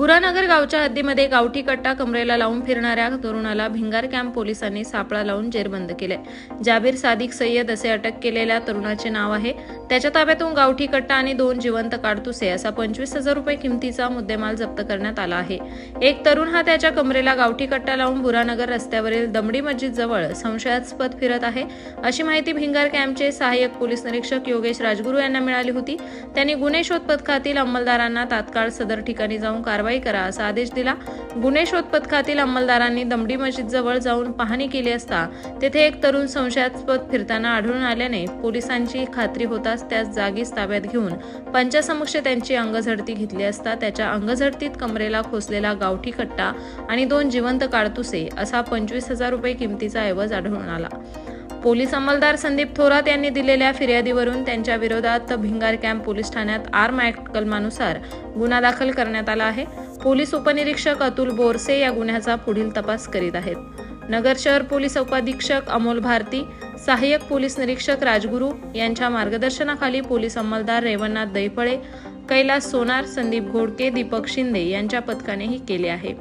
बुरानगर गावच्या हद्दीमध्ये गावठी कट्टा कमरेला लावून फिरणाऱ्या तरुणाला भिंगार कॅम्प पोलिसांनी सापळा लावून जेरबंद केले. जाबीर सादिक सय्यद असे अटक केलेल्या तरुणाचे नाव आहे. त्याच्या ताब्यातून गावठी कट्टा आणि दोन जिवंत काडतुसे असा पंचवीस हजार रुपये किमतीचा मुद्देमाल जप्त करण्यात आला आहे. एक तरुण हा त्याच्या कमरेला गावठी कट्टा लावून बुरानगर रस्त्यावरील दमडी मस्जिद जवळ संशयास्पद फिरत आहे. अशी माहिती भिंगार कॅम्पचे सहाय्यक पोलीस निरीक्षक योगेश राजगुरू यांना मिळाली होती. त्यांनी गुन्हे शोध पथकातील अंमलदारांना तात्काळ सदर ठिकाणी जाऊन कारवाई करा असा आदेश दिला. गुन्हे शोध पथकातील अंमलदारांनी दमडी मस्जिद जवळ जाऊन पाहणी केली असता तेथे एक तरुण संशयास्पद फिरताना आढळून आल्याने पोलिसांची खात्री होताच त्यास जागीच ताब्यात घेऊन पंचासमक्ष त्यांची अंगझडती घेतली असता त्याच्या अंगझडतीत कमरेला खोसलेला गावठी कट्टा आणि दोन जिवंत काडतुसे असा पंचवीस हजार रुपये किमतीचा ऐवज आढळून आला. पोलीस अंमलदार संदीप थोरात यांनी दिलेल्या फिर्यादीवरून त्यांच्या विरोधात भिंगार कॅम्प पोलीस ठाण्यात आर्म ऍक्ट कलमानुसार गुन्हा दाखल करण्यात आला आहे. पोलीस उपनिरीक्षक अतुल बोरसे या गुन्ह्याचा पुढील तपास करीत आहेत. नगर शहर पोलीस उपाधीक्षक अमोल भारती सहाय्यक पोलीस निरीक्षक राजगुरू यांच्या मार्गदर्शनाखाली पोलीस अंमलदार रेवणनाथ दैफळे कैलास सोनार संदीप घोडके दीपक शिंदे यांच्या पथकानेही केले आहे.